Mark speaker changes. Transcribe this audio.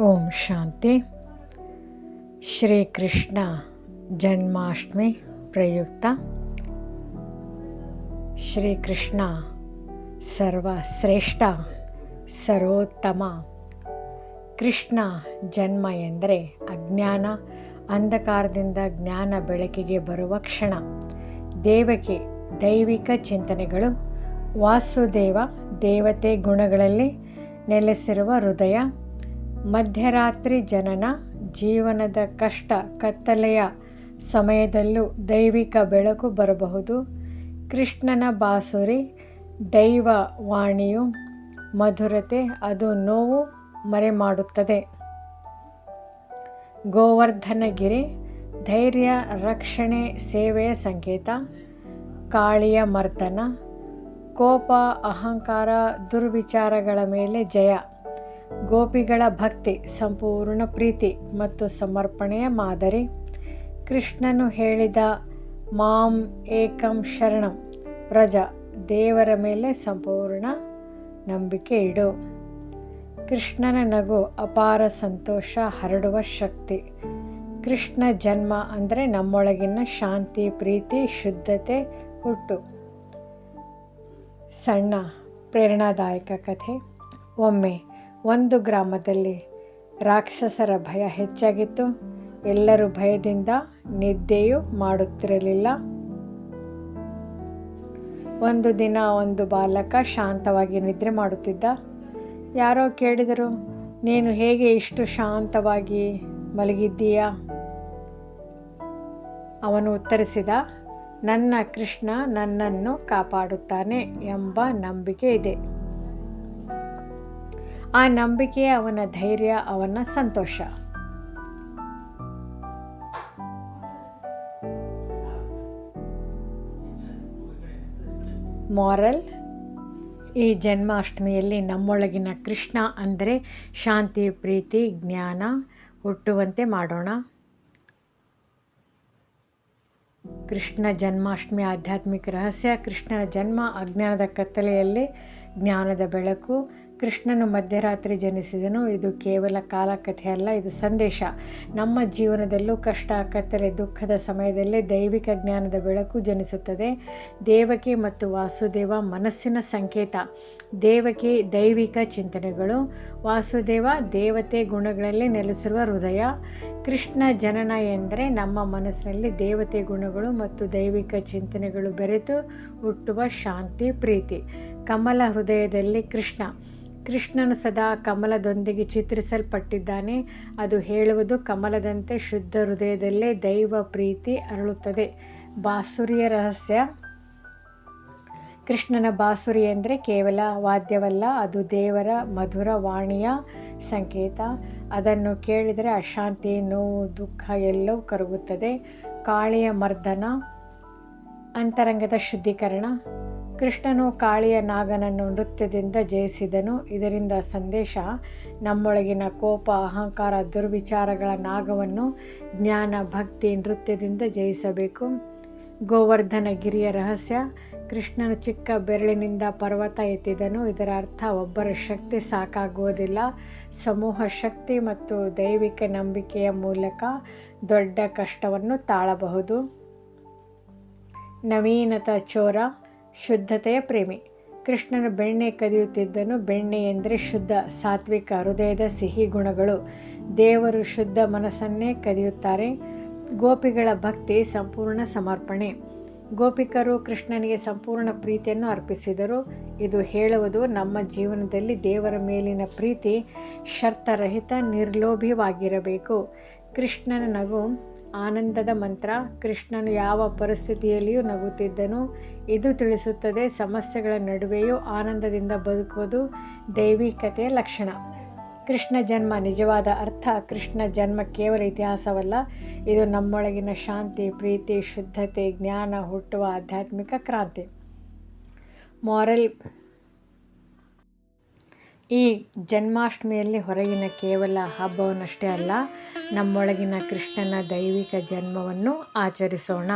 Speaker 1: ಓಂ ಶಾಂತಿ. ಶ್ರೀಕೃಷ್ಣ ಜನ್ಮಾಷ್ಟಮಿ ಪ್ರಯುಕ್ತ. ಶ್ರೀಕೃಷ್ಣ ಸರ್ವಶ್ರೇಷ್ಠ ಸರ್ವೋತ್ತಮ. ಕೃಷ್ಣ ಜನ್ಮ ಎಂದರೆ ಅಜ್ಞಾನ, ಅಂಧಕಾರದಿಂದ ಜ್ಞಾನ ಬೆಳಕಿಗೆ ಬರುವ ಕ್ಷಣ. ದೇವಕಿ ದೈವಿಕ ಚಿಂತನೆಗಳು. ವಾಸುದೇವ ದೇವತೆ ಗುಣಗಳಲ್ಲಿ ನೆಲೆಸಿರುವ ಹೃದಯ. ಮಧ್ಯರಾತ್ರಿ ಜನನ, ಜೀವನದ ಕಷ್ಟ, ಕತ್ತಲೆಯ ಸಮಯದಲ್ಲೂ ದೈವಿಕ ಬೆಳಕು ಬರಬಹುದು. ಕೃಷ್ಣನ ಬಾಸುರಿ, ದೈವ ವಾಣಿಯು, ಮಧುರತೆ, ಅದು ನೋವು ಮರೆಮಾಡುತ್ತದೆ. ಗೋವರ್ಧನಗಿರಿ, ಧೈರ್ಯ, ರಕ್ಷಣೆ, ಸೇವೆಯ ಸಂಕೇತ. ಕಾಳಿಯ ಮರ್ದನ, ಕೋಪ, ಅಹಂಕಾರ, ದುರ್ವಿಚಾರಗಳ ಮೇಲೆ ಜಯ. ಗೋಪಿಗಳ ಭಕ್ತಿ, ಸಂಪೂರ್ಣ ಪ್ರೀತಿ ಮತ್ತು ಸಮರ್ಪಣೆಯ ಮಾದರಿ. ಕೃಷ್ಣನು ಹೇಳಿದ ಮಾಂ ಏಕಂ ಶರಣಂ ವ್ರಜ ದೇವರ ಮೇಲೆ ಸಂಪೂರ್ಣ ನಂಬಿಕೆ ಇಡು ಕೃಷ್ಣನ ನಗು ಅಪಾರ ಸಂತೋಷ, ಹರಡುವ ಶಕ್ತಿ. ಕೃಷ್ಣ ಜನ್ಮ ಅಂದರೆ ನಮ್ಮೊಳಗಿನ ಶಾಂತಿ, ಪ್ರೀತಿ, ಶುದ್ಧತೆ ಹುಟ್ಟು. ಸಣ್ಣ, ಪ್ರೇರಣಾದಾಯಕ ಕಥೆ. ಒಮ್ಮೆ ಒಂದು ಗ್ರಾಮದಲ್ಲಿ ರಾಕ್ಷಸರ ಭಯ ಹೆಚ್ಚಾಗಿತ್ತು. ಎಲ್ಲರೂ ಭಯದಿಂದ ನಿದ್ದೆಯೂ ಮಾಡುತ್ತಿರಲಿಲ್ಲ. ಒಂದು ದಿನ ಒಂದು ಬಾಲಕ ಶಾಂತವಾಗಿ ನಿದ್ರೆ ಮಾಡುತ್ತಿದ್ದ. ಯಾರೋ ಕೇಳಿದರು, ನೀನು ಹೇಗೆ ಇಷ್ಟು ಶಾಂತವಾಗಿ ಮಲಗಿದ್ದೀಯಾ? ಅವನು ಉತ್ತರಿಸಿದ, ನನ್ನ ಕೃಷ್ಣ ನನ್ನನ್ನು ಕಾಪಾಡುತ್ತಾನೆ ಎಂಬ ನಂಬಿಕೆ ಇದೆ. ಆ ನಂಬಿಕೆ, ಅವನ ಧೈರ್ಯ, ಅವನ ಸಂತೋಷ. ಮಾರಲ್ ಈ ಜನ್ಮಾಷ್ಟಮಿಯಲ್ಲಿ ನಮ್ಮೊಳಗಿನ ಕೃಷ್ಣ ಅಂದರೆ ಶಾಂತಿ, ಪ್ರೀತಿ, ಜ್ಞಾನ ಹುಟ್ಟುವಂತೆ ಮಾಡೋಣ. ಕೃಷ್ಣ ಜನ್ಮಾಷ್ಟಮಿ ಆಧ್ಯಾತ್ಮಿಕ ರಹಸ್ಯ, ಕೃಷ್ಣನ ಜನ್ಮ ಅಜ್ಞಾನದ ಕತ್ತಲೆಯಲ್ಲಿ ಜ್ಞಾನದ ಬೆಳಕು ಕೃಷ್ಣನು ಮಧ್ಯರಾತ್ರಿ ಜನಿಸಿದನು. ಇದು ಕೇವಲ ಕಾಲಕಥೆ ಅಲ್ಲ, ಇದು ಸಂದೇಶ. ನಮ್ಮ ಜೀವನದಲ್ಲೂ ಕಷ್ಟ, ಕತ್ತಲೆ, ದುಃಖದ ಸಮಯದಲ್ಲೇ ದೈವಿಕ ಜ್ಞಾನದ ಬೆಳಕು ಜನಿಸುತ್ತದೆ. ದೇವಕಿ ಮತ್ತು ವಾಸುದೇವ ಮನಸ್ಸಿನ ಸಂಕೇತ. ದೇವಕಿ ದೈವಿಕ ಚಿಂತನೆಗಳು, ವಾಸುದೇವ ದೇವತೆ ಗುಣಗಳಲ್ಲಿ ನೆಲೆಸಿರುವ ಹೃದಯ. ಕೃಷ್ಣ ಜನನ ಎಂದರೆ ನಮ್ಮ ಮನಸ್ಸಿನಲ್ಲಿ ದೇವತೆ ಗುಣಗಳು ಮತ್ತು ದೈವಿಕ ಚಿಂತನೆಗಳು ಬೆರೆತು ಹುಟ್ಟುವ ಶಾಂತಿ, ಪ್ರೀತಿ. ಕಮಲ ಹೃದಯದಲ್ಲಿ ಕೃಷ್ಣ. ಕೃಷ್ಣನು ಸದಾ ಕಮಲದೊಂದಿಗೆ ಚಿತ್ರಿಸಲ್ಪಟ್ಟಿದ್ದಾನೆ. ಅದು ಹೇಳುವುದು ಕಮಲದಂತೆ ಶುದ್ಧ ಹೃದಯದಲ್ಲೇ ದೈವ ಪ್ರೀತಿ ಅರಳುತ್ತದೆ. ಬಾಸುರಿಯ ರಹಸ್ಯ. ಕೃಷ್ಣನ ಬಾಸುರಿ ಅಂದರೆ ಕೇವಲ ವಾದ್ಯವಲ್ಲ, ಅದು ದೇವರ ಮಧುರ ವಾಣಿಯ ಸಂಕೇತ. ಅದನ್ನು ಕೇಳಿದರೆ ಅಶಾಂತಿ, ನೋವು, ದುಃಖ ಎಲ್ಲವೂ ಕರಗುತ್ತದೆ. ಕಾಳಿಯ ಮರ್ದನ. ಅಂತರಂಗದ ಶುದ್ಧೀಕರಣ. ಕೃಷ್ಣನು ಕಾಳಿಯ ನಾಗನನ್ನು ನೃತ್ಯದಿಂದ ಜಯಿಸಿದನು. ಇದರಿಂದ ಸಂದೇಶ, ನಮ್ಮೊಳಗಿನ ಕೋಪ, ಅಹಂಕಾರ, ದುರ್ವಿಚಾರಗಳ ನಾಗವನ್ನು ಜ್ಞಾನ, ಭಕ್ತಿ, ನೃತ್ಯದಿಂದ ಜಯಿಸಬೇಕು. ಗೋವರ್ಧನ ಗಿರಿಯ ರಹಸ್ಯ, ಕೃಷ್ಣನು ಚಿಕ್ಕ ಬೆರಳಿನಿಂದ ಪರ್ವತ ಎತ್ತಿದನು. ಇದರ ಅರ್ಥ, ಒಬ್ಬರ ಶಕ್ತಿ ಸಾಕಾಗುವುದಿಲ್ಲ. ಸಮೂಹ ಶಕ್ತಿ ಮತ್ತು ದೈವಿಕ ನಂಬಿಕೆಯ ಮೂಲಕ ದೊಡ್ಡ ಕಷ್ಟವನ್ನು ತಾಳಬಹುದು. ನವೀನತ ಚೋರ ಶುದ್ಧತೆಯ ಪ್ರೇಮಿ. ಕೃಷ್ಣನು ಬೆಣ್ಣೆ ಕದಿಯುತ್ತಿದ್ದನು. ಬೆಣ್ಣೆ ಎಂದರೆ ಶುದ್ಧ, ಸಾತ್ವಿಕ ಹೃದಯದ ಸಿಹಿ ಗುಣಗಳು. ದೇವರು ಶುದ್ಧ ಮನಸ್ಸನ್ನೇ ಕದಿಯುತ್ತಾರೆ. ಗೋಪಿಗಳ ಭಕ್ತಿ ಸಂಪೂರ್ಣ ಸಮರ್ಪಣೆ. ಗೋಪಿಕರು ಕೃಷ್ಣನಿಗೆ ಸಂಪೂರ್ಣ ಪ್ರೀತಿಯನ್ನು ಅರ್ಪಿಸಿದರು. ಇದು ಹೇಳುವುದು ನಮ್ಮ ಜೀವನದಲ್ಲಿ ದೇವರ ಮೇಲಿನ ಪ್ರೀತಿ ಶರ್ತರಹಿತ ನಿರ್ಲೋಭಿವಾಗಿರಬೇಕು ಕೃಷ್ಣನ ನಗು ಆನಂದದ ಮಂತ್ರ, ಕೃಷ್ಣನು ಯಾವ ಪರಿಸ್ಥಿತಿಯಲ್ಲಿಯೂ ನಗುತ್ತಿದ್ದನು. ಇದು ತಿಳಿಸುತ್ತದೆ ಸಮಸ್ಯೆಗಳ ನಡುವೆಯೂ ಆನಂದದಿಂದ ಬದುಕುವುದು ದೈವಿಕತೆಯ ಲಕ್ಷಣ. ಕೃಷ್ಣ ಜನ್ಮ ನಿಜವಾದ ಅರ್ಥ, ಕೃಷ್ಣ ಜನ್ಮ ಕೇವಲ ಇತಿಹಾಸವಲ್ಲ. ಇದು ನಮ್ಮೊಳಗಿನ ಶಾಂತಿ, ಪ್ರೀತಿ, ಶುದ್ಧತೆ, ಜ್ಞಾನ ಹುಟ್ಟುವ ಆಧ್ಯಾತ್ಮಿಕ ಕ್ರಾಂತಿ. ಮಾರಲ್ ಈ ಜನ್ಮಾಷ್ಟಮಿಯಲ್ಲಿ ಹೊರಗಿನ ಕೇವಲ ಹಬ್ಬವನ್ನಷ್ಟೇ ಅಲ್ಲ ನಮ್ಮೊಳಗಿನ ಕೃಷ್ಣನ ದೈವಿಕ ಜನ್ಮವನ್ನು ಆಚರಿಸೋಣ.